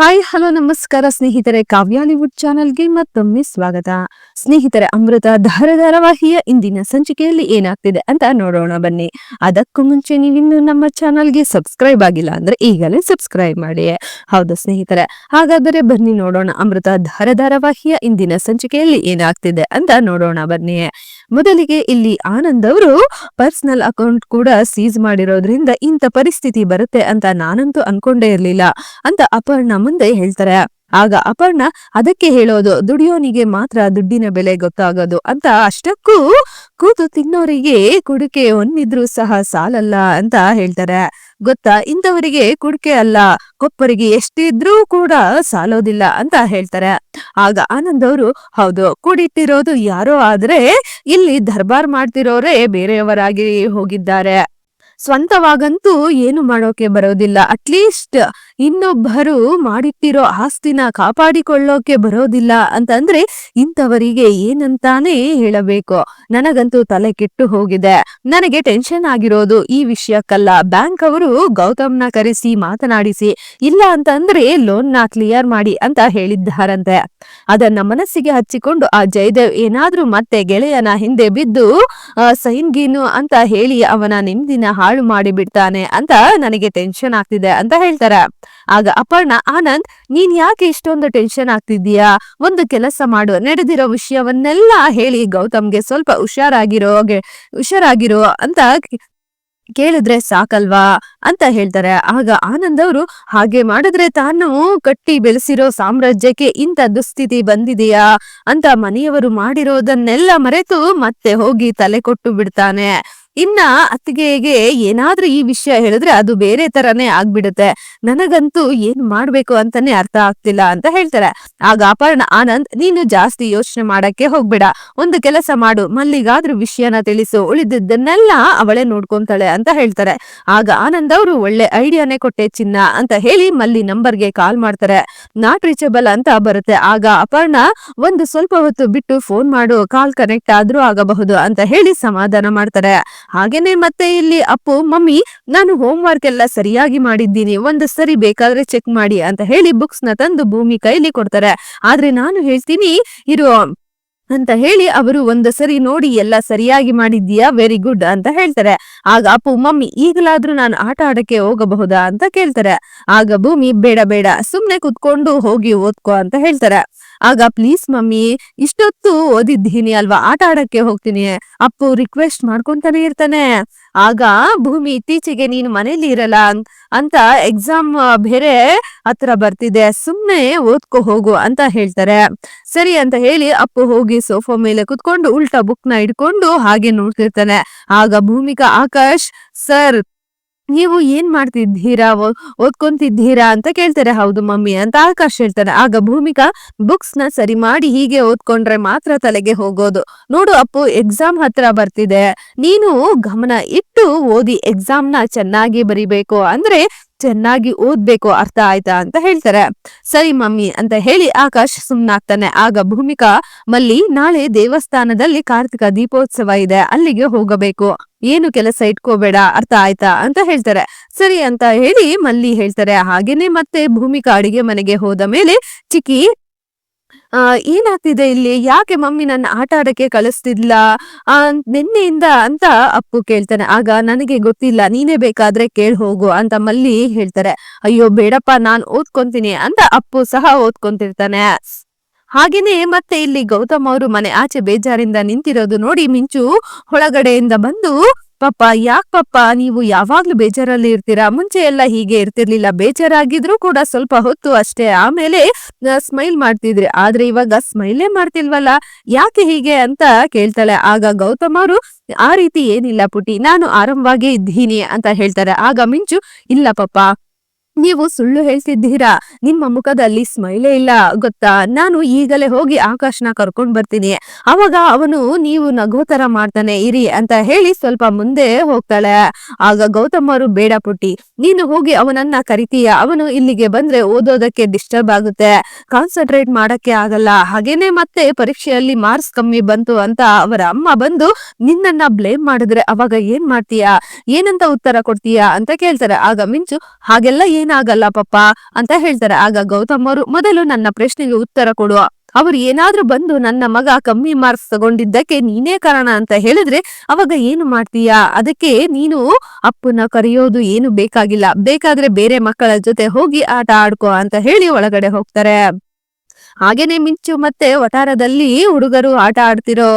Hi, hello, ನಮಸ್ಕಾರ ಸ್ನೇಹಿತರೆ. ಕಾವ್ಯಾಲಿವುಡ್ ಚಾನೆಲ್ಗೆ ಮತ್ತೊಮ್ಮೆ ಸ್ವಾಗತ. ಸ್ನೇಹಿತರೆ, ಅಮೃತ ಧಾರ ಧಾರಾವಾಹಿಯ ಇಂದಿನ ಸಂಚಿಕೆಯಲ್ಲಿ ಏನಾಗ್ತಿದೆ ಅಂತ ನೋಡೋಣ ಬನ್ನಿ. ಅದಕ್ಕೂ ಮುಂಚೆ ನೀವಿನ್ನು ನಮ್ಮ ಚಾನೆಲ್ಗೆ ಸಬ್ಸ್ಕ್ರೈಬ್ ಆಗಿಲ್ಲ ಅಂದ್ರೆ ಈಗಲೇ ಸಬ್ಸ್ಕ್ರೈಬ್ ಮಾಡಿ. ಹೌದು ಸ್ನೇಹಿತರೆ, ಹಾಗಾದರೆ ಬನ್ನಿ ನೋಡೋಣ ಅಮೃತ ಧಾರ ಧಾರಾವಾಹಿಯ ಇಂದಿನ ಸಂಚಿಕೆಯಲ್ಲಿ ಏನಾಗ್ತಿದೆ ಅಂತ ನೋಡೋಣ ಬನ್ನಿ. ಮೊದಲಿಗೆ ಇಲ್ಲಿ ಆನಂದ್ ಅವರು ಪರ್ಸನಲ್ ಅಕೌಂಟ್ ಕೂಡ ಸೀಸ್ ಮಾಡಿರೋದ್ರಿಂದ ಇಂಥ ಪರಿಸ್ಥಿತಿ ಬರುತ್ತೆ ಅಂತ ನಾನಂತೂ ಅನ್ಕೊಂಡೇ ಇರ್ಲಿಲ್ಲ. ಅಂತ ಅಪರ್ಣ ಮುಂದೆ ಹೇಳ್ತಾರೆ. ಆಗ ಅಪರ್ಣ ಅದಕ್ಕೆ ಹೇಳೋದು, ದುಡಿಯೋನಿಗೆ ಮಾತ್ರ ದುಡ್ಡಿನ ಬೆಲೆ ಗೊತ್ತಾಗೋದು ಅಂತ ಅಷ್ಟಕ್ಕೂ ಕೂತು ತಿನ್ನೋರಿಗೆ ಕುಡಿಕೆ ಒಂದಿದ್ರು ಸಹ ಸಾಲಲ್ಲ ಅಂತ ಹೇಳ್ತಾರೆ. ಗೊತ್ತಾ? ಇಂಥವರಿಗೆ ಕುಡಿಕೆ ಅಲ್ಲ, ಕೊಪ್ಪರಿಗೆ ಎಷ್ಟಿದ್ರೂ ಕೂಡ ಸಾಲೋದಿಲ್ಲ ಅಂತ ಹೇಳ್ತಾರೆ. ಆಗ ಆನಂದ್ ಅವರು, ಹೌದು ಕೂಡಿಟ್ಟಿರೋದು ಯಾರೋ ಆದ್ರೆ ಇಲ್ಲಿ ದರ್ಬಾರ್ ಮಾಡ್ತಿರೋರೇ ಬೇರೆಯವರಾಗಿ ಹೋಗಿದ್ದಾರೆ. ಸ್ವಂತವಾಗಂತೂ ಏನು ಮಾಡೋಕೆ ಬರೋದಿಲ್ಲ, ಅಟ್ಲೀಸ್ಟ್ ಇನ್ನೊಬ್ಬರು ಮಾಡಿಟ್ಟಿರೋ ಆಸ್ತಿನ ಕಾಪಾಡಿಕೊಳ್ಳೋಕೆ ಬರೋದಿಲ್ಲ ಅಂತಂದ್ರೆ ಇಂಥವರಿಗೆ ಏನಂತಾನೆ ಹೇಳಬೇಕು. ನನಗಂತೂ ತಲೆ ಕೆಟ್ಟು ಹೋಗಿದೆ. ನನಗೆ ಟೆನ್ಷನ್ ಆಗಿರೋದು ಈ ವಿಷಯಕ್ಕಲ್ಲ. ಬ್ಯಾಂಕ್ ಅವರು ಗೌತಮ್ನ ಕರೆಸಿ, ಮಾತನಾಡಿಸಿ, ಇಲ್ಲ ಅಂತಂದ್ರೆ ಲೋನ್ನ ಕ್ಲಿಯರ್ ಮಾಡಿ ಅಂತ ಹೇಳಿದ್ದಾರಂತೆ. ಅದನ್ನ ಮನಸ್ಸಿಗೆ ಹಚ್ಚಿಕೊಂಡು ಆ ಜಯದೇವ್ ಏನಾದ್ರೂ ಮತ್ತೆ ಗೆಳೆಯನ ಹಿಂದೆ ಬಿದ್ದು ಸೈನ್ ಗೀನು ಅಂತ ಹೇಳಿ ಅವನ ನಿಮ್ದಿನ ಹಾಳು ಮಾಡಿ ಬಿಡ್ತಾನೆ ಅಂತ ನನಗೆ ಟೆನ್ಷನ್ ಆಗ್ತಿದೆ ಅಂತ ಹೇಳ್ತಾರೆ. ಆಗ ಅಪರ್ಣ, ಆನಂದ್, ನೀನ್ ಯಾಕೆ ಇಷ್ಟೊಂದು ಟೆನ್ಷನ್ ಆಗ್ತಿದ್ದೀಯಾ? ಒಂದು ಕೆಲಸ ಮಾಡು, ನಡೆದಿರೋ ವಿಷಯವನ್ನೆಲ್ಲ ಹೇಳಿ ಗೌತಮ್ಗೆ ಸ್ವಲ್ಪ ಹುಷಾರಾಗಿರೋ ಹುಷಾರಾಗಿರೋ ಅಂತ ಕೇಳಿದ್ರೆ ಸಾಕಲ್ವಾ? ಅಂತ ಹೇಳ್ತಾರೆ. ಆಗ ಆನಂದ್ ಅವರು, ಹಾಗೆ ಮಾಡಿದ್ರೆ ತಾನು ಕಟ್ಟಿ ಬೆಳೆಸಿರೋ ಸಾಮ್ರಾಜ್ಯಕ್ಕೆ ಇಂಥ ದುಸ್ಥಿತಿ ಬಂದಿದೆಯಾ? ಅಂತ ಮನೆಯವರು ಮಾಡಿರೋದನ್ನೆಲ್ಲ ಮರೆತು ಮತ್ತೆ ಹೋಗಿ ತಲೆ ಕೊಟ್ಟು ಬಿಡ್ತಾನೆ. ಇನ್ನ ಅತ್ತಿಗೆಗೆ ಏನಾದ್ರೂ ಈ ವಿಷಯ ಹೇಳಿದ್ರೆ ಅದು ಬೇರೆ ತರನೇ ಆಗ್ಬಿಡುತ್ತೆ. ನನಗಂತೂ ಏನ್ ಮಾಡ್ಬೇಕು ಅಂತಾನೆ ಅರ್ಥ ಆಗ್ತಿಲ್ಲ ಅಂತ ಹೇಳ್ತಾರೆ. ಆಗ ಅಪರ್ಣ, ಆನಂದ್, ನೀನು ಜಾಸ್ತಿ ಯೋಚನೆ ಮಾಡಕ್ಕೆ ಹೋಗ್ಬೇಡ. ಒಂದು ಕೆಲಸ ಮಾಡು. ಮಲ್ಲಿಗಾದ್ರೂ ವಿಷಯನ ತಿಳಿಸು. ಉಳಿದಿದ್ದನ್ನೆಲ್ಲ ಅವಳೇ ನೋಡ್ಕೊಂತಾಳೆ ಅಂತ ಹೇಳ್ತಾರೆ. ಆಗ ಆನಂದ್ ಅವರು ಒಳ್ಳೆ ಐಡಿಯಾನೇ ಕೊಟ್ಟೆ ಚಿನ್ನ ಅಂತ ಹೇಳಿ ಮಲ್ಲಿ ನಂಬರ್ಗೆ ಕಾಲ್ ಮಾಡ್ತಾರೆ. ನಾಟ್ ರೀಚಬಲ್ ಅಂತ ಬರುತ್ತೆ. ಆಗ ಅಪರ್ಣ, ಒಂದು ಸ್ವಲ್ಪ ಹೊತ್ತು ಬಿಟ್ಟು ಫೋನ್ ಮಾಡು. ಕಾಲ್ ಕನೆಕ್ಟ್ ಆದ್ರೂ ಆಗಬಹುದು ಅಂತ ಹೇಳಿ ಸಮಾಧಾನ ಮಾಡ್ತಾರೆ. ಹಾಗೇನೆ ಮತ್ತೆ ಇಲ್ಲಿ, ಅಪ್ಪು, ಮಮ್ಮಿ, ನಾನು ಹೋಮ್ ವರ್ಕ್ ಎಲ್ಲ ಸರಿಯಾಗಿ ಮಾಡಿದ್ದೀನಿ. ಒಂದು ಸರಿ ಬೇಕಾದ್ರೆ ಚೆಕ್ ಮಾಡಿ ಅಂತ ಹೇಳಿ ಬುಕ್ಸ್ನ ತಂದು ಭೂಮಿ ಕೈಲಿ ಕೊಡ್ತಾರೆ. ಆದ್ರೆ ನಾನು ಹೇಳ್ತೀನಿ, ಇರು ಅಂತ ಹೇಳಿ ಅವರು ಒಂದು ಸರಿ ನೋಡಿ, ಎಲ್ಲ ಸರಿಯಾಗಿ ಮಾಡಿದ್ದೀಯಾ? ವೆರಿ ಗುಡ್ ಅಂತ ಹೇಳ್ತಾರೆ. ಆಗ, ಅಪ್ಪು, ಮಮ್ಮಿ, ಈಗಲಾದ್ರೂ ನಾನು ಆಟ ಆಡಕ್ಕೆ ಹೋಗಬಹುದಾ? ಅಂತ ಕೇಳ್ತಾರೆ. ಆಗ ಭೂಮಿ, ಬೇಡ ಬೇಡ, ಸುಮ್ನೆ ಕುತ್ಕೊಂಡು ಹೋಗಿ ಓದ್ಕೋ ಅಂತ ಹೇಳ್ತಾರೆ. ಆಗ ಪ್ಲೀಸ್ ಮಮ್ಮಿ, ಇಷ್ಟೊತ್ತು ಓದಿದ್ದೀನಿ ಅಲ್ವಾ? ಆಟ ಆಡಕ್ಕೆ ಹೋಗ್ತೀನಿ. ಅಪ್ಪು ರಿಕ್ವೆಸ್ಟ್ ಮಾಡ್ಕೊಂತಾನೆ ಇರ್ತಾನೆ. ಆಗ ಭೂಮಿ, ಇತ್ತೀಚೆಗೆ ನೀನು ಮನೇಲಿ ಇರಲ್ಲ ಅಂತ ಎಕ್ಸಾಮ್ ಬೇರೆ ಹತ್ರ ಬರ್ತಿದೆ. ಸುಮ್ನೆ ಓದ್ಕೊ ಹೋಗು ಅಂತ ಹೇಳ್ತಾರೆ. ಸರಿ ಅಂತ ಹೇಳಿ ಅಪ್ಪು ಹೋಗಿ ಸೋಫಾ ಮೇಲೆ ಕುತ್ಕೊಂಡು ಉಲ್ಟಾ ಬುಕ್ನ ಇಟ್ಕೊಂಡು ಹಾಗೆ ನೋಡ್ತಿರ್ತಾನೆ. ಆಗ ಭೂಮಿಕಾ ಆಕಾಶ್, ಸರ್ ನೀವು ಏನ್ ಮಾಡ್ತಿದ್ದೀರಾ? ಓದ್ಕೊಂತಿದ್ದೀರಾ ಅಂತ ಕೇಳ್ತಾರೆ. ಹೌದು ಮಮ್ಮಿ ಅಂತ ಆಕಾಶ್ ಹೇಳ್ತಾರೆ. ಆಗ ಭೂಮಿಕಾ ಬುಕ್ಸ್ನ ಸರಿ ಮಾಡಿ ಹೀಗೆ ಓದ್ಕೊಂಡ್ರೆ ಮಾತ್ರ ತಲೆಗೆ ಹೋಗೋದು. ನೋಡು ಅಪ್ಪು ಎಕ್ಸಾಮ್ ಹತ್ರ ಬರ್ತಿದೆ. ನೀನು ಗಮನ ಇಟ್ಟು ಓದಿ ಎಕ್ಸಾಮ್ನ ಚೆನ್ನಾಗಿ ಬರಿಬೇಕು. ಅಂದ್ರೆ ಚೆನ್ನಾಗಿ ಓದ್ಬೇಕು ಅರ್ಥ ಆಯ್ತಾ ಅಂತ ಹೇಳ್ತಾರೆ. ಸರಿ ಮಮ್ಮಿ ಅಂತ ಹೇಳಿ ಆಕಾಶ್ ಸುಮ್ನಾಗ್ತಾನೆ. ಆಗ ಭೂಮಿಕಾ, ಮಲ್ಲಿ, ನಾಳೆ ದೇವಸ್ಥಾನದಲ್ಲಿ ಕಾರ್ತಿಕ ದೀಪೋತ್ಸವ ಇದೆ, ಅಲ್ಲಿಗೆ ಹೋಗಬೇಕು. ಏನು ಕೆಲಸ ಇಟ್ಕೋಬೇಡ, ಅರ್ಥ ಆಯ್ತಾ ಅಂತ ಹೇಳ್ತಾರೆ. ಸರಿ ಅಂತ ಹೇಳಿ ಮಲ್ಲಿ ಹೇಳ್ತಾರೆ. ಹಾಗೇನೆ ಮತ್ತೆ ಭೂಮಿಕಾ ಅಡಿಗೆ ಮನೆಗೆ ಹೋದ ಮೇಲೆ ಚಿಕ್ಕಿ ಏನಾಗ್ತಿದೆ ಇಲ್ಲಿ? ಯಾಕೆ ಮಮ್ಮಿ ನನ್ನ ಆಟ ಆಡಕ್ಕೆ ಕಳಿಸ್ತಿದ್ಲ? ನಿನ್ನೆಯಿಂದ ಅಂತ ಅಪ್ಪು ಕೇಳ್ತಾನೆ. ಆಗ ನನಗೆ ಗೊತ್ತಿಲ್ಲ, ನೀನೇ ಬೇಕಾದ್ರೆ ಕೇಳಿ ಹೋಗು ಅಂತ ಮಲ್ಲಿ ಹೇಳ್ತಾರೆ. ಅಯ್ಯೋ, ಬೇಡಪ್ಪ, ನಾನ್ ಓದ್ಕೊಂತೀನಿ ಅಂತ ಅಪ್ಪು ಸಹ ಓದ್ಕೊಂತಿರ್ತಾನೆ. ಹಾಗೇನೆ ಮತ್ತೆ ಇಲ್ಲಿ ಗೌತಮ್ ಅವರು ಮನೆ ಆಚೆ ಬೇಜಾರಿಂದ ನಿಂತಿರೋದು ನೋಡಿ ಮಿಂಚು ಒಳಗಡೆಯಿಂದ ಬಂದು ಪಪ್ಪ ಯಾಕ್ ಪಪ್ಪ ನೀವು ಯಾವಾಗ್ಲೂ ಬೇಜಾರಲ್ಲಿ ಇರ್ತೀರಾ? ಮುಂಚೆ ಎಲ್ಲ ಹೀಗೆ ಇರ್ತಿರ್ಲಿಲ್ಲ. ಬೇಜಾರಾಗಿದ್ರು ಕೂಡ ಸ್ವಲ್ಪ ಹೊತ್ತು ಅಷ್ಟೇ. ಆಮೇಲೆ ಸ್ಮೈಲ್ ಮಾಡ್ತಿದ್ರಿ. ಆದ್ರೆ ಇವಾಗ ಸ್ಮೈಲೇ ಮಾಡ್ತಿಲ್ವಲ್ಲ? ಯಾಕೆ ಹೀಗೆ ಅಂತ ಕೇಳ್ತಾಳೆ. ಆಗ ಗೌತಮ್ ಅವರು, ಆ ರೀತಿ ಏನಿಲ್ಲ ಪುಟಿ ನಾನು ಆರಾಮವಾಗಿ ಇದ್ದೀನಿ ಅಂತ ಹೇಳ್ತಾರೆ. ಆಗ ಮಿಂಚು, ಇಲ್ಲ ಪಪ್ಪ ನೀವು ಸುಳ್ಳು ಹೇಳ್ತಿದ್ದೀರಾ? ನಿಮ್ಮ ಮುಖದಲ್ಲಿ ಸ್ಮೈಲೇ ಇಲ್ಲ. ಗೊತ್ತಾ? ನಾನು ಈಗಲೇ ಹೋಗಿ ಆಕಾಶ್ನ ಕರ್ಕೊಂಡ್ ಬರ್ತೀನಿ. ಅವಾಗ ಅವನು, ನೀವು ನಗೋ ತರ ಮಾಡ್ತಾನೆ ಇರಿ ಅಂತ ಹೇಳಿ ಸ್ವಲ್ಪ ಮುಂದೆ ಹೋಗ್ತಾಳೆ. ಆಗ ಗೌತಮರು ಬೇಡ ಪುಟ್ಟಿ. ನೀನು ಹೋಗಿ ಅವನನ್ನ ಕರಿತೀಯ. ಅವನು ಇಲ್ಲಿಗೆ ಬಂದ್ರೆ ಓದೋದಕ್ಕೆ ಡಿಸ್ಟರ್ಬ್ ಆಗುತ್ತೆ. ಕಾನ್ಸಂಟ್ರೇಟ್ ಮಾಡಕ್ಕೆ ಆಗಲ್ಲ. ಹಾಗೇನೆ ಮತ್ತೆ ಪರೀಕ್ಷೆಯಲ್ಲಿ ಮಾರ್ಕ್ಸ್ ಕಮ್ಮಿ ಬಂತು ಅಂತ ಅವರ ಅಮ್ಮ ಬಂದು, ನಿನ್ನನ್ನ ಬ್ಲೇಮ್ ಮಾಡಿದ್ರೆ ಅವಾಗ ಏನ್ ಮಾಡ್ತೀಯಾ? ಏನಂತ ಉತ್ತರ ಕೊಡ್ತೀಯಾ? ಅಂತ ಕೇಳ್ತಾರೆ. ಆಗ ಮಿಂಚು, ಹಾಗೆಲ್ಲ ಏನು ಏನಾಗಲ್ಲ ಪಪ್ಪ ಅಂತ ಹೇಳ್ತಾರೆ. ಆಗ ಗೌತಮ್ ಅವರು ಮೊದಲು ನನ್ನ ಪ್ರಶ್ನೆಗೆ ಉತ್ತರ ಕೊಡುವ ಅವ್ರು ಏನಾದ್ರೂ ಬಂದು ನನ್ನ ಮಗ ಕಮ್ಮಿ ಮಾರ್ಕ್ಸ್ ತಗೊಂಡಿದ್ದಕ್ಕೆ ನೀನೇ ಕಾರಣ ಅಂತ ಹೇಳಿದ್ರೆ ಅವಾಗ ಏನು ಮಾಡ್ತೀಯಾ? ಅದಕ್ಕೆ ನೀನು ಅಪ್ಪನ ಕರೆಯೋದು ಏನು ಬೇಕಾಗಿಲ್ಲ. ಬೇಕಾದ್ರೆ ಬೇರೆ ಮಕ್ಕಳ ಜೊತೆ ಹೋಗಿ ಆಟ ಆಡ್ಕೋ ಅಂತ ಹೇಳಿ ಒಳಗಡೆ ಹೋಗ್ತಾರೆ. ಹಾಗೇನೆ ಮಿಂಚು ಮತ್ತೆ ವಟಾರದಲ್ಲಿ ಹುಡುಗರು ಆಟ ಆಡ್ತಿರೋ,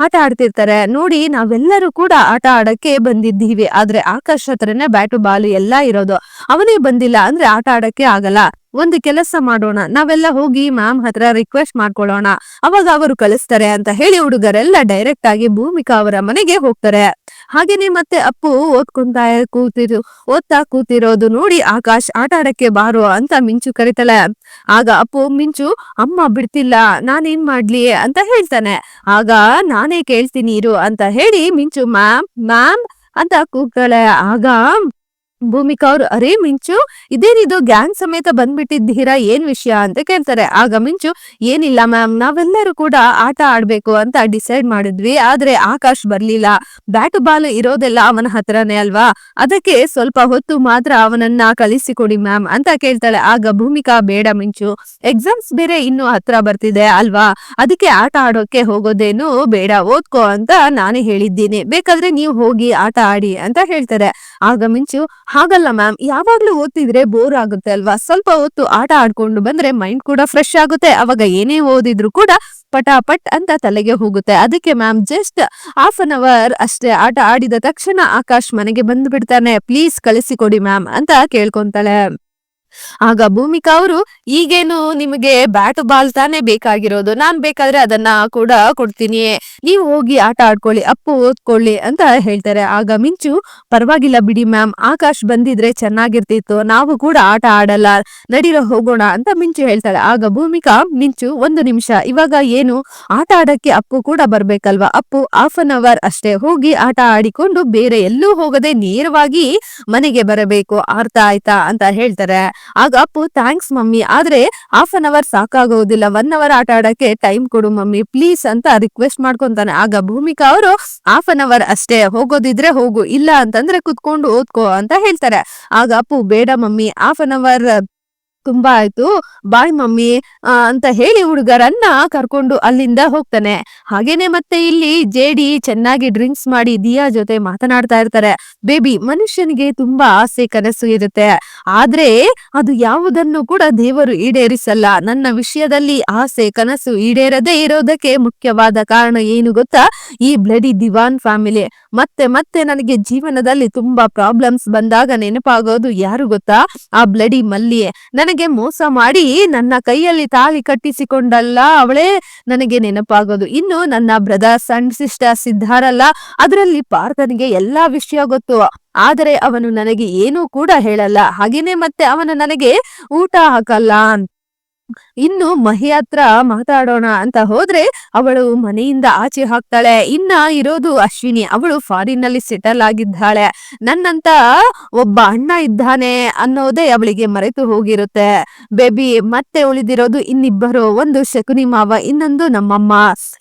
ಆಟ ಆಡ್ತಿರ್ತಾರೆ. ನೋಡಿ, ನಾವೆಲ್ಲರೂ ಕೂಡ ಆಟ ಆಡಕ್ಕೆ ಬಂದಿದ್ದೀವಿ. ಆದ್ರೆ ಆಕಾಶ್ ಹತ್ರನೇ ಬ್ಯಾಟು, ಬಾಲು ಎಲ್ಲಾ ಇರೋದು. ಅವನೇ ಬಂದಿಲ್ಲ ಅಂದ್ರೆ ಆಟ ಆಡಕ್ಕೆ ಆಗಲ್ಲ. ಒಂದು ಕೆಲಸ ಮಾಡೋಣ. ನಾವೆಲ್ಲ ಹೋಗಿ ಮ್ಯಾಮ್ ಹತ್ರ ರಿಕ್ವೆಸ್ಟ್ ಮಾಡ್ಕೊಳ್ಳೋಣ. ಅವಾಗ ಅವರು ಕಳಿಸ್ತಾರೆ ಅಂತ ಹೇಳಿ ಹುಡುಗರೆಲ್ಲ ಡೈರೆಕ್ಟ್ ಆಗಿ ಭೂಮಿಕಾ ಅವರ ಮನೆಗೆ ಹೋಗ್ತಾರೆ. ಹಾಗೇನೆ ಮತ್ತೆ ಅಪ್ಪು ಓದ್ಕೊಂತ ಕೂತಿರು, ಓದ್ತಾ ಕೂತಿರೋದು ನೋಡಿ ಆಕಾಶ್ ಆಟ ಆಡಕ್ಕೆ ಬಾರೋ ಅಂತ ಮಿಂಚು ಕರಿತಾಳೆ. ಆಗ ಅಪ್ಪು, ಮಿಂಚು, ಅಮ್ಮ ಬಿಡ್ತಿಲ್ಲ, ನಾನೇನ್ ಮಾಡ್ಲಿ? ಅಂತ ಹೇಳ್ತಾನೆ. ಆಗ, ನಾನೇ ಕೇಳ್ತೀನಿ ಇರು ಅಂತ ಹೇಳಿ ಮಿಂಚು, ಮ್ಯಾಮ್ ಮ್ಯಾಮ್ ಅಂತ ಕೂಗ್ತಾಳೆ. ಆಗ ಭೂಮಿಕಾ ಅವ್ರು, ಅರೇ ಮಿಂಚು ಇದೇನಿದು ಗ್ಯಾಂಗ್ ಸಮೇತ ಬಂದ್ಬಿಟ್ಟಿದ್ದೀರಾ, ಏನ್ ವಿಷಯ? ಅಂತ ಕೇಳ್ತಾರೆ. ಆಗ ಮಿಂಚು, ಏನಿಲ್ಲ ಮ್ಯಾಮ್, ನಾವೆಲ್ಲರೂ ಕೂಡ ಆಟ ಆಡ್ಬೇಕು ಅಂತ ಡಿಸೈಡ್ ಮಾಡಿದ್ವಿ. ಆದ್ರೆ ಆಕಾಶ್ ಬರ್ಲಿಲ್ಲ. ಬ್ಯಾಟು ಬಾಲ್ ಇರೋದೆಲ್ಲ ಅವನ ಹತ್ರನೇ ಅಲ್ವಾ? ಅದಕ್ಕೆ ಸ್ವಲ್ಪ ಹೊತ್ತು ಮಾತ್ರ ಅವನನ್ನ ಕಳಿಸಿಕೊಡಿ ಮ್ಯಾಮ್, ಅಂತ ಕೇಳ್ತಾಳೆ. ಆಗ ಭೂಮಿಕಾ, ಬೇಡ ಮಿಂಚು, ಎಕ್ಸಾಮ್ಸ್ ಬೇರೆ ಇನ್ನು ಹತ್ರ ಬರ್ತಿದೆ ಅಲ್ವಾ? ಅದಕ್ಕೆ ಆಟ ಆಡೋಕೆ ಹೋಗೋದೇನು ಬೇಡ, ಓದ್ಕೋ ಅಂತ ನಾನೇ ಹೇಳಿದ್ದೀನಿ. ಬೇಕಾದ್ರೆ ನೀವು ಹೋಗಿ ಆಟ ಆಡಿ, ಅಂತ ಹೇಳ್ತಾರೆ. ಆಗ ಮಿಂಚು ಹಾಗಲ್ಲ ಮ್ಯಾಮ್ ಯಾವಾಗ್ಲೂ ಓದ್ತಿದ್ರೆ ಬೋರ್ ಆಗುತ್ತೆ ಅಲ್ವಾ? ಸ್ವಲ್ಪ ಹೊತ್ತು ಆಟ ಆಡ್ಕೊಂಡು ಬಂದ್ರೆ ಮೈಂಡ್ ಕೂಡ ಫ್ರೆಶ್ ಆಗುತ್ತೆ. ಅವಾಗ ಏನೇ ಓದಿದ್ರು ಕೂಡ ಪಟಾಪಟ್ ಅಂತ ತಲೆಗೆ ಹೋಗುತ್ತೆ. ಅದಕ್ಕೆ ma'am just half an hour ಅಷ್ಟೇ ಆಟ ಆಡಿದ ತಕ್ಷಣ ಆಕಾಶ್ ಮನೆಗೆ ಬಂದು ಬಿಡ್ತಾನೆ ಪ್ಲೀಸ್ ಕಳಿಸಿಕೊಡಿ ಮ್ಯಾಮ್ ಅಂತ ಕೇಳ್ಕೊಂತಾಳೆ ಆಗ ಭೂಮಿಕಾ ಅವರು, ಈಗೇನು ನಿಮಗೆ ಬ್ಯಾಟ್ ಬಾಲ್ ತಾನೇ ಬೇಕಾಗಿರೋದು? ನಾನ್ ಬೇಕಾದ್ರೆ ಅದನ್ನ ಕೂಡ ಕೊಡ್ತೀನಿ. ನೀವು ಹೋಗಿ ಆಟ ಆಡ್ಕೊಳ್ಳಿ, ಅಪ್ಪು ಓದ್ಕೊಳ್ಳಿ ಅಂತ ಹೇಳ್ತಾರೆ. ಆಗ ಮಿಂಚು, ಪರವಾಗಿಲ್ಲ ಬಿಡಿ ಮ್ಯಾಮ್, ಆಕಾಶ್ ಬಂದಿದ್ರೆ ಚೆನ್ನಾಗಿರ್ತಿತ್ತು. ನಾವು ಕೂಡ ಆಟ ಆಡಲ್ಲ. ನಡೀರೋ ಹೋಗೋಣ ಅಂತ ಮಿಂಚು ಹೇಳ್ತಾಳೆ. ಆಗ ಭೂಮಿಕಾ, ಮಿಂಚು, ಒಂದು ನಿಮಿಷ. ಇವಾಗ ಏನು? ಆಟ ಆಡಕ್ಕೆ ಅಪ್ಪು ಕೂಡ ಬರ್ಬೇಕಲ್ವಾ? ಅಪ್ಪು ಹಾಫ್ ಅನ್ ಅವರ್ ಅಷ್ಟೇ. ಹೋಗಿ ಆಟ ಆಡಿಕೊಂಡು ಬೇರೆ ಎಲ್ಲೂ ಹೋಗದೆ ನೇರವಾಗಿ ಮನೆಗೆ ಬರಬೇಕು. ಅರ್ಥ ಆಯ್ತಾ? ಅಂತ ಹೇಳ್ತಾರೆ. ಆಗ ಅಪ್ಪು ಥ್ಯಾಂಕ್ಸ್ ಮಮ್ಮಿ. ಆದ್ರೆ ಹಾಫ್ ಅನ್ ಅವರ್ ಸಾಕಾಗೋದಿಲ್ಲ. ಒನ್ ಅವರ್ ಆಟ ಆಡಕ್ಕೆ ಟೈಮ್ ಕೊಡು ಮಮ್ಮಿ. ಪ್ಲೀಸ್ ಅಂತ ರಿಕ್ವೆಸ್ಟ್ ಮಾಡ್ಕೊಂತಾನೆ. ಆಗ ಭೂಮಿಕಾ ಅವರು ಹಾಫ್ ಅನ್ ಅವರ್ ಅಷ್ಟೇ. ಹೋಗೋದಿದ್ರೆ ಹೋಗು. ಇಲ್ಲ ಅಂತಂದ್ರೆ ಕುತ್ಕೊಂಡು ಓದ್ಕೋ ಅಂತ ಹೇಳ್ತಾರೆ. ಆಗ ಅಪ್ಪು, ಬೇಡ ಮಮ್ಮಿ. ಹಾಫ್ ಅನ್ ಅವರ್ ತುಂಬಾ ಆಯ್ತು. Bye mummy. ಅಂತ ಹೇಳಿ ಹುಡುಗರನ್ನ ಕರ್ಕೊಂಡು ಅಲ್ಲಿಂದ ಹೋಗ್ತಾನೆ. ಹಾಗೇನೆ ಮತ್ತೆ ಇಲ್ಲಿ ಜೇಡಿ ಚೆನ್ನಾಗಿ ಡ್ರಿಂಕ್ಸ್ ಮಾಡಿ ದಿಯಾ ಜೊತೆ ಮಾತನಾಡ್ತಾ ಇರ್ತಾರೆ. ಬೇಬಿ ಮನುಷ್ಯನಿಗೆ ತುಂಬಾ ಆಸೆ, ಕನಸು ಇರುತ್ತೆ. ಆದ್ರೆ ಅದು ಯಾವುದನ್ನು ಕೂಡ ದೇವರು ಈಡೇರಿಸಲ್ಲ. ನನ್ನ ವಿಷಯದಲ್ಲಿ ಆಸೆ, ಕನಸು ಈಡೇರದೇ ಇರೋದಕ್ಕೆ ಮುಖ್ಯವಾದ ಕಾರಣ ಏನು ಗೊತ್ತಾ? ಈ ಬ್ಲಡಿ ದಿವಾನ್ ಫ್ಯಾಮಿಲಿ. ಮತ್ತೆ ಮತ್ತೆ ನನಗೆ ಜೀವನದಲ್ಲಿ ತುಂಬಾ ಪ್ರಾಬ್ಲಮ್ಸ್ ಬಂದಾಗ ನೆನಪಾಗೋದು ಯಾರು ಗೊತ್ತಾ? ಆ ಬ್ಲಡಿ ಮಲ್ಲಿಯೇ. ನನಗೆ ಮೋಸ ಮಾಡಿ ನನ್ನ ಕೈಯಲ್ಲಿ ತಾಳಿ ಕಟ್ಟಿಸಿಕೊಂಡಲ್ಲ ಅವಳೇ ನನಗೆ ನೆನಪಾಗೋದು. ಇನ್ನು ನನ್ನ ಬ್ರದರ್ಸ್ ಅಂಡ್ ಸಿಸ್ಟರ್ ಇದ್ದಾರಲ್ಲ ಅದರಲ್ಲಿ ಪಾರ್ಥನಿಗೆ ಎಲ್ಲಾ ವಿಷಯ ಗೊತ್ತು. ಆದರೆ ಅವನು ನನಗೆ ಏನೂ ಕೂಡ ಹೇಳಲ್ಲ. ಹಾಗೇನೆ ಮತ್ತೆ ಅವನು ನನಗೆ ಊಟ ಹಾಕಲ್ಲ ಇನ್ನು ಮಹಿ ಹತ್ರ ಮಾತಾಡೋಣ ಅಂತ ಹೋದ್ರೆ ಅವಳು ಮನೆಯಿಂದ ಆಚೆ ಹಾಕ್ತಾಳೆ. ಇನ್ನ ಇರೋದು ಅಶ್ವಿನಿ. ಅವಳು ಫಾರಿನ್ನಲ್ಲಿ ಸೆಟಲ್ ಆಗಿದ್ದಾಳೆ. ನನ್ನಂತ ಒಬ್ಬ ಅಣ್ಣ ಇದ್ದಾನೆ ಅನ್ನೋದೇ ಅವಳಿಗೆ ಮರೆತು ಹೋಗಿರುತ್ತೆ. ಬೇಬಿ ಮತ್ತೆ ಉಳಿದಿರೋದು ಇನ್ನಿಬ್ಬರು. ಒಂದು ಶಕುನಿ ಮಾವ, ಇನ್ನೊಂದು ನಮ್ಮಮ್ಮ.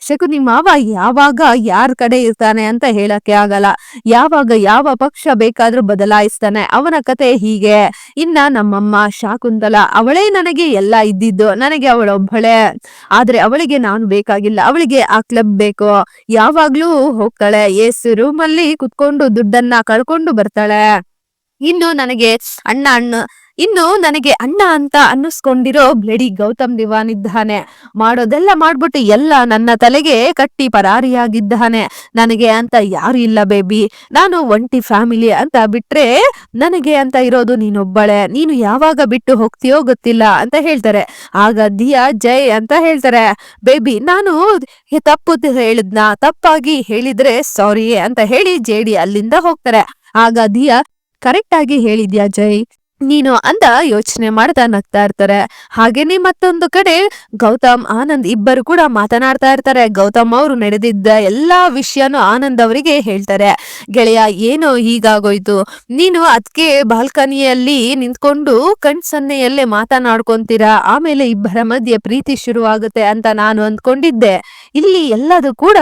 ಶಕುನಿ ಮಾವ ಯಾವಾಗ ಯಾರ ಕಡೆ ಇರ್ತಾನೆ ಅಂತ ಹೇಳಕ್ಕೆ ಆಗಲ್ಲ. ಯಾವಾಗ ಯಾವ ಪಕ್ಷ ಬೇಕಾದ್ರೂ ಬದಲಾಯಿಸ್ತಾನೆ. ಅವನ ಕತೆ ಹೀಗೆ. ಇನ್ನ ನಮ್ಮಮ್ಮ, ಶಾಕುಂತಲ, ಅವಳೇ ನನಗೆ ಎಲ್ಲ ಇದ್ದಿದ್ದು. ನನಗೆ ಅವಳೊಬ್ಬಳೆ ಆದ್ರೆ ಅವಳಿಗೆ ನಾನು ಬೇಕಾಗಿಲ್ಲ. ಅವಳಿಗೆ ಆ ಕ್ಲಬ್ ಬೇಕು. ಯಾವಾಗ್ಲೂ ಹೋಗ್ತಾಳೆ. ಎಸ್ ರೂಮ್ ಅಲ್ಲಿ ಕುತ್ಕೊಂಡು ದುಡ್ಡನ್ನ ಕಳ್ಕೊಂಡು ಬರ್ತಾಳೆ. ಇನ್ನು ನನಗೆ ಅಣ್ಣ ಅಣ್ಣ ಇನ್ನು ನನಗೆ ಅಣ್ಣ ಅಂತ ಅನ್ನಿಸ್ಕೊಂಡಿರೋ ಬ್ಲಡಿ ಗೌತಮ್ ದಿವಾನ್ ಇದ್ದಾನೆ. ಮಾಡೋದೆಲ್ಲ ಮಾಡ್ಬಿಟ್ಟು ಎಲ್ಲ ನನ್ನ ತಲೆಗೆ ಕಟ್ಟಿ ಪರಾರಿಯಾಗಿದ್ದಾನೆ. ನನಗೆ ಅಂತ ಯಾರು ಇಲ್ಲ ಬೇಬಿ. ನಾನು ಒಂಟಿ ಫ್ಯಾಮಿಲಿ ಅಂತ ಬಿಟ್ರೆ ನನಗೆ ಅಂತ ಇರೋದು ನೀನೊಬ್ಬಳೆ. ನೀನು ಯಾವಾಗ ಬಿಟ್ಟು ಹೋಗ್ತೀಯೋ ಗೊತ್ತಿಲ್ಲ ಅಂತ ಹೇಳ್ತಾರೆ. ಆಗ ದಿಯಾ ಜೈ ಅಂತ ಹೇಳ್ತಾರೆ. ಬೇಬಿ, ನಾನು ತಪ್ಪು ಹೇಳಿದ್ನ? ತಪ್ಪಾಗಿ ಹೇಳಿದ್ರೆ ಸಾರಿ ಅಂತ ಹೇಳಿ ಜೇಡಿ ಅಲ್ಲಿಂದ ಹೋಗ್ತಾರೆ. ಆಗ ದಿಯಾ ಕರೆಕ್ಟ್ ಆಗಿ ಹೇಳಿದ್ಯಾ ಜೈ ನೀನು ಅಂತ ಯೋಚನೆ ಮಾಡ್ತಾ ನಗ್ತಾ ಇರ್ತಾರೆ. ಹಾಗೇನೆ ಮತ್ತೊಂದು ಕಡೆ ಗೌತಮ್, ಆನಂದ್ ಇಬ್ಬರು ಕೂಡ ಮಾತನಾಡ್ತಾ ಇರ್ತಾರೆ. ಗೌತಮ್ ಅವರು ನಡೆದಿದ್ದ ಎಲ್ಲಾ ವಿಷಯನೂ ಆನಂದ್ ಅವರಿಗೆ ಹೇಳ್ತಾರೆ. ಗೆಳೆಯ, ಏನೋ ಹೀಗಾಗೋಯ್ತು. ನೀನು ಅದಕ್ಕೆ ಬಾಲ್ಕನಿಯಲ್ಲಿ ನಿಂತ್ಕೊಂಡು ಕಣ್ ಸನ್ನೆಯಲ್ಲೇ ಮಾತನಾಡ್ಕೊಂತೀರಾ? ಆಮೇಲೆ ಇಬ್ಬರ ಮಧ್ಯೆ ಪ್ರೀತಿ ಶುರುವಾಗುತ್ತೆ ಅಂತ ನಾನು ಅಂದ್ಕೊಂಡಿದ್ದೆ. ಇಲ್ಲಿ ಎಲ್ಲದು ಕೂಡ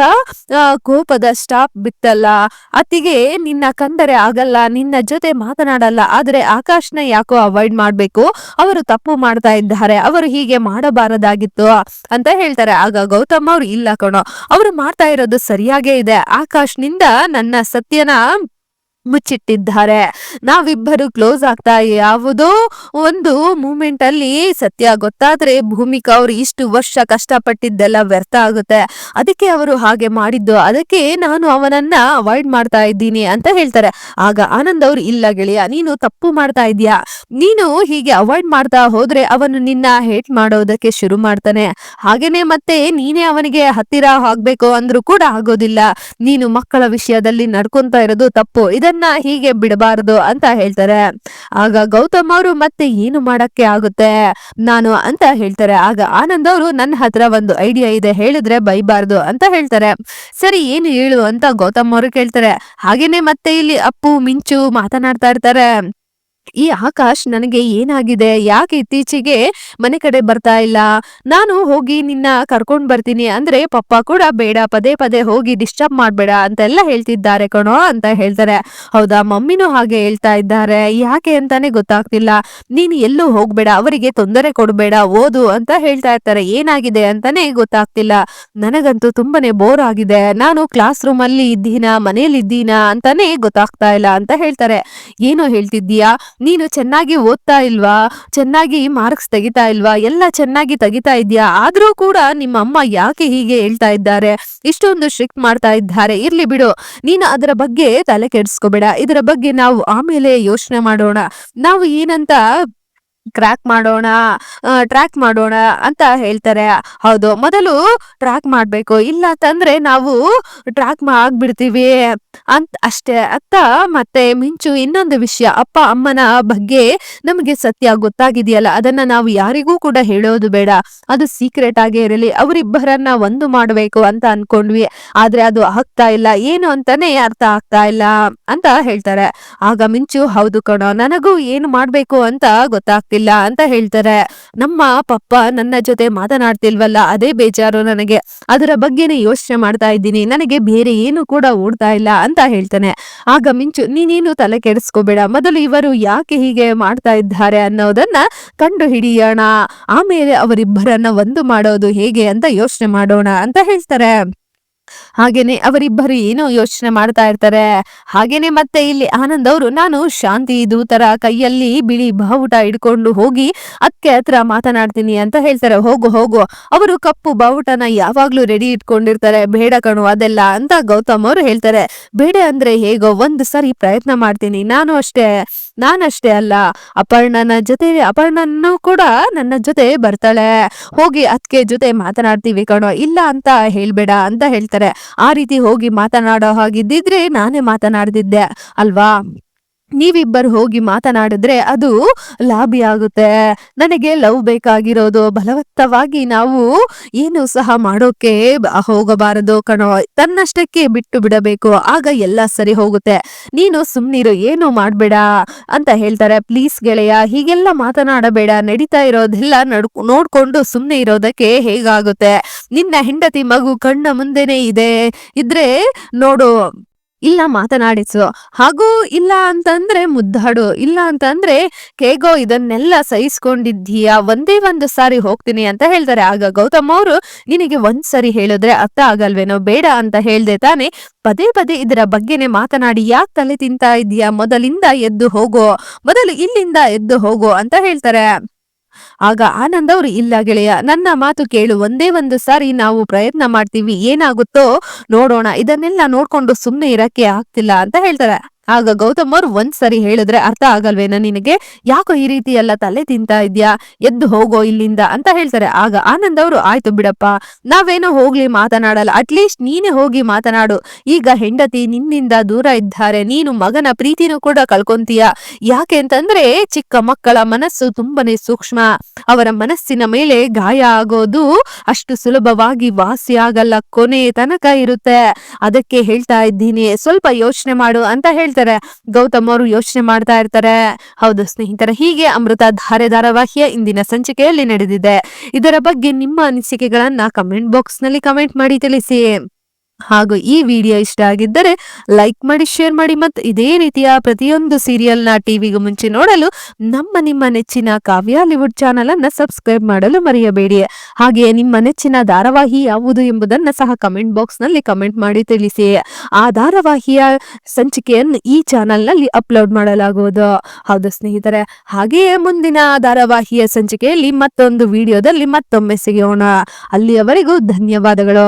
ಕೋಪದ ಸ್ಟಾಪ್ ಬಿತ್ತಲ್ಲ. ಅತ್ತಿಗೆ ನಿನ್ನ ಕಂದರೆ ಆಗಲ್ಲ, ನಿನ್ನ ಜೊತೆ ಮಾತನಾಡಲ್ಲ. ಆದ್ರೆ ಆಕಾಶ್ನ ಯಾಕೋ ಅವಾಯ್ಡ್ ಮಾಡ್ಬೇಕು. ಅವರು ತಪ್ಪು ಮಾಡ್ತಾ ಇದ್ದಾರೆ. ಅವರು ಹೀಗೆ ಮಾಡಬಾರದಾಗಿತ್ತು ಅಂತ ಹೇಳ್ತಾರೆ. ಆಗ ಗೌತಮ್ ಅವ್ರು, ಇಲ್ಲ ಕಣೋ, ಅವರು ಮಾಡ್ತಾ ಇರೋದು ಸರಿಯಾಗೇ ಇದೆ. ಆಕಾಶ್ನಿಂದ ನನ್ನ ಸತ್ಯನ ಮುಚ್ಚಿಟ್ಟಿದ್ದಾರೆ. ನಾವಿಬ್ಬರು ಕ್ಲೋಸ್ ಆಗ್ತಾ ಯಾವುದೋ ಒಂದು ಮೂಮೆಂಟ್ ಅಲ್ಲಿ ಸತ್ಯ ಗೊತ್ತಾದ್ರೆ ಭೂಮಿಕಾ ಅವ್ರು ಇಷ್ಟು ವರ್ಷ ಕಷ್ಟಪಟ್ಟಿದ್ದೆಲ್ಲ ವ್ಯರ್ಥ ಆಗುತ್ತೆ. ಅದಕ್ಕೆ ಅವರು ಹಾಗೆ ಮಾಡಿದ್ದು. ಅದಕ್ಕೆ ನಾನು ಅವನನ್ನ ಅವಾಯ್ಡ್ ಮಾಡ್ತಾ ಇದ್ದೀನಿ ಅಂತ ಹೇಳ್ತಾರೆ. ಆಗ ಆನಂದ್ ಅವ್ರು, ಇಲ್ಲ ಗೆಳೆಯ, ನೀನು ತಪ್ಪು ಮಾಡ್ತಾ ಇದೀಯಾ ನೀನು ಹೀಗೆ ಅವಾಯ್ಡ್ ಮಾಡ್ತಾ ಹೋದ್ರೆ ಅವನು ನಿನ್ನ ಹೇಟ್ ಮಾಡೋದಕ್ಕೆ ಶುರು ಮಾಡ್ತಾನೆ. ಹಾಗೇನೆ ಮತ್ತೆ ನೀನೇ ಅವನಿಗೆ ಹತ್ತಿರ ಆಗ್ಬೇಕು ಅಂದ್ರೂ ಕೂಡ ಆಗೋದಿಲ್ಲ. ನೀನು ಮಕ್ಕಳ ವಿಷಯದಲ್ಲಿ ನಡ್ಕೊಂತ ಇರೋದು ತಪ್ಪು. ಹೀಗೆ ಬಿಡಬಾರದು ಅಂತ ಹೇಳ್ತಾರೆ. ಆಗ ಗೌತಮ್ ಅವರು ಮತ್ತೆ ಏನು ಮಾಡಕ್ಕೆ ಆಗುತ್ತೆ? ನಾನು ಅಂತ ಹೇಳ್ತಾರೆ. ಆಗ ಆನಂದ್ ಅವರು, ನನ್ನ ಹತ್ರ ಒಂದು ಐಡಿಯಾ ಇದೆ, ಹೇಳಿದ್ರೆ ಬೈಬಾರ್ದು ಅಂತ ಹೇಳ್ತಾರೆ. ಸರಿ, ಏನು ಹೇಳು ಅಂತ ಗೌತಮ್ ಅವರು ಕೇಳ್ತಾರೆ. ಹಾಗೇನೆ ಮತ್ತೆ ಇಲ್ಲಿ ಅಪ್ಪು, ಮಿಂಚು ಮಾತನಾಡ್ತಾ ಇರ್ತಾರೆ. ಈ ಆಕಾಶ್ ನನಗೆ ಏನಾಗಿದೆ? ಯಾಕೆ ಇತ್ತೀಚೆಗೆ ಮನೆ ಕಡೆ ಬರ್ತಾ ಇಲ್ಲ? ನಾನು ಹೋಗಿ ನಿನ್ನ ಕರ್ಕೊಂಡ್ ಬರ್ತೀನಿ. ಅಂದ್ರೆ ಪಪ್ಪ ಕೂಡ ಬೇಡ, ಪದೇ ಪದೇ ಹೋಗಿ ಡಿಸ್ಟರ್ಬ್ ಮಾಡ್ಬೇಡ ಅಂತೆಲ್ಲ ಹೇಳ್ತಿದ್ದಾರೆ ಕಣೋ ಅಂತ ಹೇಳ್ತಾರೆ. ಹೌದಾ? ಮಮ್ಮಿನೂ ಹಾಗೆ ಹೇಳ್ತಾ ಇದ್ದಾರೆ. ಯಾಕೆ ಅಂತಾನೆ ಗೊತ್ತಾಗ್ತಿಲ್ಲ. ನೀನು ಎಲ್ಲೂ ಹೋಗ್ಬೇಡ, ಅವರಿಗೆ ತೊಂದರೆ ಕೊಡಬೇಡ, ಓದು ಅಂತ ಹೇಳ್ತಾ ಇರ್ತಾರೆ. ಏನಾಗಿದೆ ಅಂತಾನೆ ಗೊತ್ತಾಗ್ತಿಲ್ಲ. ನನಗಂತೂ ತುಂಬಾನೇ ಬೋರ್ ಆಗಿದೆ. ನಾನು ಕ್ಲಾಸ್ ರೂಮ್ ಅಲ್ಲಿ ಇದ್ದೀನಾ? ಮನೇಲಿ ಇದ್ದೀನಾ? ಅಂತಾನೆ ಗೊತ್ತಾಗ್ತಾ ಇಲ್ಲ ಅಂತ ಹೇಳ್ತಾರೆ. ಏನೋ ಹೇಳ್ತಿದ್ದೀಯಾ? ನೀನು ಚೆನ್ನಾಗಿ ಓದ್ತಾ ಇಲ್ವಾ? ಚೆನ್ನಾಗಿ ಮಾರ್ಕ್ಸ್ ತೆಗಿತಾ ಇಲ್ವಾ? ಎಲ್ಲ ಚೆನ್ನಾಗಿ ತೆಗಿತಾ ಇದ್ಯಾ? ಆದ್ರೂ ಕೂಡ ನಿಮ್ಮ ಅಮ್ಮ ಯಾಕೆ ಹೀಗೆ ಹೇಳ್ತಾ ಇದ್ದಾರೆ? ಇಷ್ಟೊಂದು ಸ್ಟ್ರಿಕ್ಟ್ ಮಾಡ್ತಾ ಇದ್ದಾರೆ. ಇರ್ಲಿ ಬಿಡು. ನೀನು ಅದರ ಬಗ್ಗೆ ತಲೆ ಕೆಡಿಸ್ಕೋಬೇಡ. ಇದರ ಬಗ್ಗೆ ನಾವು ಆಮೇಲೆ ಯೋಚನೆ ಮಾಡೋಣ. ನಾವು ಏನಂತ ಕ್ರ್ಯಾಕ್ ಮಾಡೋಣ ಟ್ರ್ಯಾಕ್ ಮಾಡೋಣ ಅಂತ ಹೇಳ್ತಾರೆ. ಹೌದು, ಮೊದಲು ಟ್ರ್ಯಾಕ್ ಮಾಡಬೇಕು. ಇಲ್ಲ ಅಂತಂದ್ರೆ ನಾವು ಟ್ರ್ಯಾಕ್ ಆಗ್ಬಿಡ್ತೀವಿ ಅಂತ ಅಷ್ಟೇ. ಅತ್ತ ಮತ್ತೆ ಮಿಂಚು ಇನ್ನೊಂದು ವಿಷಯ. ಅಪ್ಪ, ಅಮ್ಮನ ಬಗ್ಗೆ ನಮಗೆ ಸತ್ಯ ಗೊತ್ತಾಗಿದೆಯಲ್ಲ? ಅದನ್ನ ನಾವು ಯಾರಿಗೂ ಕೂಡ ಹೇಳೋದು ಬೇಡ. ಅದು ಸೀಕ್ರೆಟ್ ಆಗೇ ಇರಲಿ. ಅವರಿಬ್ಬರನ್ನ ಒಂದು ಮಾಡಬೇಕು ಅಂತ ಅನ್ಕೊಂಡ್ವಿ. ಆದ್ರೆ ಅದು ಆಗ್ತಾ ಇಲ್ಲ. ಏನು ಅಂತಾನೆ ಅರ್ಥ ಆಗ್ತಾ ಇಲ್ಲ ಅಂತ ಹೇಳ್ತಾರೆ. ಆಗ ಮಿಂಚು, ಹೌದು ಕಣೋ, ನನಗೂ ಏನು ಮಾಡ್ಬೇಕು ಅಂತ ಗೊತ್ತಾಗ್ತಿಲ್ಲ. ಅಂತ ಹೇಳ್ತಾರೆ. ನಮ್ಮ ಪಪ್ಪ ನನ್ನ ಜೊತೆ ಮಾತನಾಡ್ತಿಲ್ವಲ್ಲ, ಅದೇ ಬೇಜಾರು ನನಗೆ. ಅದರ ಬಗ್ಗೆನೇ ಯೋಚನೆ ಮಾಡ್ತಾ ಇದ್ದೀನಿ, ನನಗೆ ಬೇರೆ ಏನು ಕೂಡ ಓಡ್ತಾ ಇಲ್ಲ ಅಂತ ಹೇಳ್ತಾನೆ. ಆಗ ಮಿಂಚು, ನೀನೇನು ತಲೆ ಕೆಡಿಸ್ಕೋಬೇಡ, ಮೊದಲು ಇವರು ಯಾಕೆ ಹೀಗೆ ಮಾಡ್ತಾ ಇದ್ದಾರೆ ಅನ್ನೋದನ್ನ ಕಂಡು ಹಿಡಿಯೋಣ ಆಮೇಲೆ ಅವರಿಬ್ಬರನ್ನ ಒಂದು ಮಾಡೋದು ಹೇಗೆ ಅಂತ ಯೋಚನೆ ಮಾಡೋಣ ಅಂತ ಹೇಳ್ತಾರೆ. ಹಾಗೇನೆ ಅವರಿಬ್ಬರು ಏನೋ ಯೋಚನೆ ಮಾಡ್ತಾ ಇರ್ತಾರೆ. ಹಾಗೇನೆ ಮತ್ತೆ ಇಲ್ಲಿ ಆನಂದ್ ಅವರು, ನಾನು ಶಾಂತಿ ದೂತರ ಕೈಯಲ್ಲಿ ಬಿಳಿ ಬಾವುಟ ಇಡ್ಕೊಂಡು ಹೋಗಿ ಅಕ್ಕೆ ಹತ್ರ ಮಾತನಾಡ್ತೀನಿ ಅಂತ ಹೇಳ್ತಾರೆ. ಹೋಗು ಹೋಗು. ಅವರು ಕಪ್ಪು ಬಾವುಟನ ಯಾವಾಗ್ಲೂ ರೆಡಿ ಇಟ್ಕೊಂಡಿರ್ತಾರೆ. ಬೇಡ ಕಣು, ಅದೆಲ್ಲ ಅಂತ ಗೌತಮ್ ಅವರು ಹೇಳ್ತಾರೆ. ಬೇಡ ಅಂದ್ರೆ ಹೇಗೋ, ಒಂದು ಸರಿ ಪ್ರಯತ್ನ ಮಾಡ್ತೀನಿ. ನಾನು ಅಷ್ಟೇ ನಾನಷ್ಟೇ ಅಲ್ಲ. ಅಪರ್ಣನ ಜೊತೆ, ಅಪರ್ಣನು ಕೂಡ ನನ್ನ ಜೊತೆ ಬರ್ತಾಳೆ. ಹೋಗಿ ಅದಕ್ಕೆ ಜೊತೆ ಮಾತನಾಡ್ತೀವಿ ಕಣೋ. ಇಲ್ಲ ಅಂತ ಹೇಳ್ಬೇಡ ಅಂತ ಹೇಳ್ತಾರೆ. ಆ ರೀತಿ ಹೋಗಿ ಮಾತನಾಡೋ ಹಾಗಿದ್ದಿದ್ರೆ ನಾನೇ ಮಾತನಾಡ್ದಿದ್ದೆ ಅಲ್ವಾ? ನೀವಿಬ್ಬರು ಹೋಗಿ ಮಾತನಾಡಿದ್ರೆ ಅದು ಲಾಭಿ ಆಗುತ್ತೆ. ನನಗೆ ಲವ್ ಬೇಕಾಗಿರೋದು. ಬಲವತ್ತವಾಗಿ ನಾವು ಏನು ಸಹ ಮಾಡೋಕೆ ಹೋಗಬಾರದು ಕಣೋ. ತನ್ನಷ್ಟಕ್ಕೆ ಬಿಟ್ಟು ಬಿಡಬೇಕು. ಆಗ ಎಲ್ಲ ಸರಿ ಹೋಗುತ್ತೆ. ನೀನು ಸುಮ್ನಿರು, ಏನು ಮಾಡ್ಬೇಡ ಅಂತ ಹೇಳ್ತಾರೆ. ಪ್ಲೀಸ್ ಗೆಳೆಯ, ಹೀಗೆಲ್ಲ ಮಾತನಾಡಬೇಡ. ನಡೀತಾ ಇರೋದೆಲ್ಲ ನಡ್ಕೊ, ನೋಡ್ಕೊಂಡು ಸುಮ್ನೆ ಇರೋದಕ್ಕೆ ಹೇಗಾಗುತ್ತೆ? ನಿನ್ನ ಹೆಂಡತಿ ಮಗು ಕಣ್ಣ ಮುಂದೆನೆ ಇದೆ. ಇದ್ರೆ ನೋಡು ಇಲ್ಲ ಮಾತನಾಡಿಸು. ಹಾಗೂ ಇಲ್ಲ ಅಂತಂದ್ರೆ ಮುದ್ದಾಡು. ಇಲ್ಲ ಅಂತಂದ್ರೆ ಕೇಗೋ ಇದನ್ನೆಲ್ಲ ಸಹಿಸ್ಕೊಂಡಿದ್ದೀಯಾ, ಒಂದೇ ಒಂದು ಸಾರಿ ಹೋಗ್ತೀನಿ ಅಂತ ಹೇಳ್ತಾರೆ. ಆಗ ಗೌತಮ್ ಅವರು, ನಿನಗೆ ಒಂದ್ ಸರಿ ಹೇಳಿದ್ರೆ ಅರ್ಥ ಆಗಲ್ವೇನೋ, ಬೇಡ ಅಂತ ಹೇಳ್ದೆ ತಾನೆ. ಪದೇ ಪದೇ ಇದರ ಬಗ್ಗೆನೆ ಮಾತನಾಡಿ, ಯಾಕೆ ತಲೆ ತಿಂತಾ ಇದೀಯಾ ಮೊದಲಿಂದ ಎದ್ದು ಹೋಗೋ, ಮೊದಲು ಇಲ್ಲಿಂದ ಎದ್ದು ಹೋಗೋ ಅಂತ ಹೇಳ್ತಾರೆ. ಆಗ ಆನಂದ್ ಅವರು, ಇಲ್ಲ ಗೆಳೆಯ, ನನ್ನ ಮಾತು ಕೇಳು, ಒಂದೇ ಒಂದು ಸಾರಿ ನಾವು ಪ್ರಯತ್ನ ಮಾಡ್ತೀವಿ, ಏನಾಗುತ್ತೋ ನೋಡೋಣ, ಇದನ್ನೆಲ್ಲ ನೋಡ್ಕೊಂಡು ಸುಮ್ನೆ ಇರಕ್ಕೆ ಆಗ್ತಿಲ್ಲ ಅಂತ ಹೇಳ್ತಾರೆ. ಆಗ ಗೌತಮ್ ಅವ್ರು ಒಂದ್ಸರಿ ಹೇಳಿದ್ರೆ ಅರ್ಥ ಆಗಲ್ವೇನ ನಿನಗೆ? ಯಾಕೋ ಈ ರೀತಿ ಎಲ್ಲ ತಲೆ ತಿಂತಾ ಇದ್ಯಾ? ಎದ್ದು ಹೋಗೋ ಇಲ್ಲಿಂದ ಅಂತ ಹೇಳ್ತಾರೆ. ಆಗ ಆನಂದ್ ಅವರು, ಆಯ್ತು ಬಿಡಪ್ಪ, ನಾವೇನೋ ಹೋಗ್ಲಿ ಮಾತನಾಡಲ್ಲ ಅಟ್ಲೀಸ್ಟ್ ನೀನೇ ಹೋಗಿ ಮಾತನಾಡು. ಈಗ ಹೆಂಡತಿ ನಿನ್ನಿಂದ ದೂರ ಇದ್ದಾರೆ, ನೀನು ಮಗನ ಪ್ರೀತಿನೂ ಕೂಡ ಕಳ್ಕೊಂತೀಯ? ಯಾಕೆ ಅಂತಂದ್ರೆ ಚಿಕ್ಕ ಮಕ್ಕಳ ಮನಸ್ಸು ತುಂಬಾನೇ ಸೂಕ್ಷ್ಮ. ಅವರ ಮನಸ್ಸಿನ ಮೇಲೆ ಗಾಯ ಆಗೋದು ಅಷ್ಟು ಸುಲಭವಾಗಿ ವಾಸಿ ಆಗಲ್ಲ ಕೊನೆ ತನಕ ಇರುತ್ತೆ. ಅದಕ್ಕೆ ಹೇಳ್ತಾ ಇದ್ದೀನಿ, ಸ್ವಲ್ಪ ಯೋಚನೆ ಮಾಡು ಅಂತ ಹೇಳ್ತಾರೆ, ಗೌತಮ್ ಅವರು ಯೋಚನೆ ಮಾಡ್ತಾ ಇರ್ತಾರೆ. ಹೌದು ಸ್ನೇಹಿತರೆ, ಹೀಗೆ ಅಮೃತ ಧಾರೆ ಧಾರಾವಾಹಿಯ ಇಂದಿನ ಸಂಚಿಕೆಯಲ್ಲಿ ನಡೆದಿದೆ. ಇದರ ಬಗ್ಗೆ ನಿಮ್ಮ ಅನಿಸಿಕೆಗಳನ್ನ ಕಮೆಂಟ್ ಬಾಕ್ಸ್ನಲ್ಲಿ ಕಮೆಂಟ್ ಮಾಡಿ ತಿಳಿಸಿ. ಹಾಗೂ ಈ ವಿಡಿಯೋ ಇಷ್ಟ ಆಗಿದ್ದರೆ ಲೈಕ್ ಮಾಡಿ, ಶೇರ್ ಮಾಡಿ ಮತ್ತು ಇದೇ ರೀತಿಯ ಪ್ರತಿಯೊಂದು ಸೀರಿಯಲ್ನ ಟಿವಿಗೂ ಮುಂಚೆ ನೋಡಲು ನಮ್ಮ ನಿಮ್ಮ ನೆಚ್ಚಿನ ಕಾವ್ಯ ಹಾಲಿವುಡ್ ಚಾನಲ್ ಅನ್ನ ಸಬ್ಸ್ಕ್ರೈಬ್ ಮಾಡಲು ಮರೆಯಬೇಡಿ. ಹಾಗೆಯೇ ನಿಮ್ಮ ನೆಚ್ಚಿನ ಧಾರಾವಾಹಿ ಯಾವುದು ಎಂಬುದನ್ನು ಸಹ ಕಮೆಂಟ್ ಬಾಕ್ಸ್ನಲ್ಲಿ ಕಮೆಂಟ್ ಮಾಡಿ ತಿಳಿಸಿ. ಆ ಧಾರಾವಾಹಿಯ ಸಂಚಿಕೆಯನ್ನು ಈ ಚಾನಲ್ನಲ್ಲಿ ಅಪ್ಲೋಡ್ ಮಾಡಲಾಗುವುದು. ಹೌದು ಸ್ನೇಹಿತರೆ, ಹಾಗೆಯೇ ಮುಂದಿನ ಧಾರಾವಾಹಿಯ ಸಂಚಿಕೆಯಲ್ಲಿ ಮತ್ತೊಂದು ವಿಡಿಯೋದಲ್ಲಿ ಮತ್ತೊಮ್ಮೆ ಸಿಗೋಣ. ಅಲ್ಲಿಯವರೆಗೂ ಧನ್ಯವಾದಗಳು.